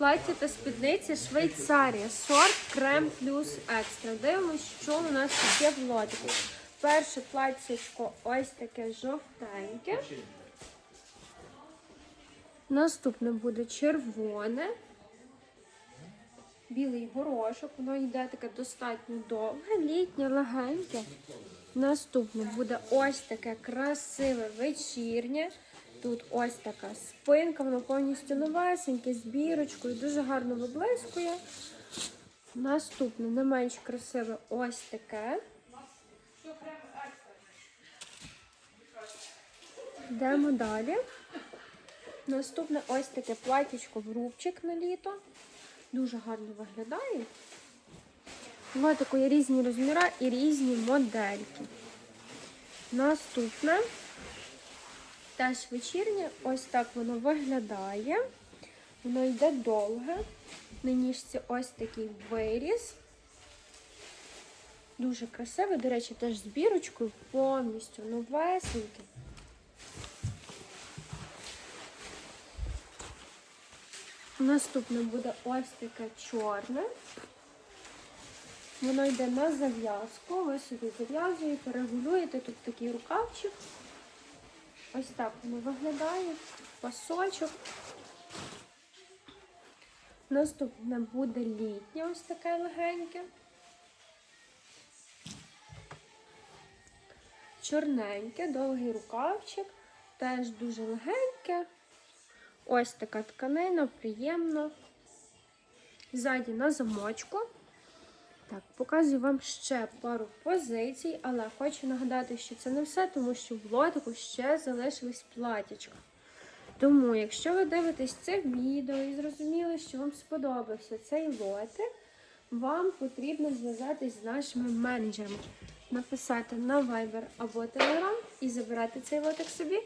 плаття та спідниці Швейцарія. Сорт крем плюс екстра. Дивимось, що у нас є в лотику. Перше платтячко ось таке жовтеньке. Наступне буде червоне. Білий горошок, воно йде таке достатньо довге, літнє, легеньке. Наступне буде ось таке красиве вечірнє. Тут ось така спинка, воно повністю новесеньке, з бірочкою, дуже гарно виблискує. Наступне не менш красиве ось таке. Йдемо далі. Наступне ось таке платічко в рубчик на літо. Дуже гарно виглядає. В таку є різні розміри і різні модельки. Наступне теж вечірнє, ось так воно виглядає. Воно йде довге. На ніжці ось такий виріз. Дуже красиве, до речі, теж з бірочкою, повністю новесеньке. Наступне буде ось таке чорне. Воно йде на зав'язку. Ви собі зав'язуєте, регулюєте. Тут такий рукавчик. Ось так воно виглядає. Пасочок. Наступне буде літнє, ось таке легеньке. Чорненьке, довгий рукавчик. Теж дуже легеньке. Ось така тканина, приємна. Ззаді на замочку. Так, показую вам ще пару позицій, але хочу нагадати, що це не все, тому що в лотику ще залишились платячка. Тому, якщо ви дивитесь це відео і зрозуміли, що вам сподобався цей лотик, вам потрібно зв'язатись з нашими менеджерами, написати на Viber або Telegram і забирати цей лотик собі.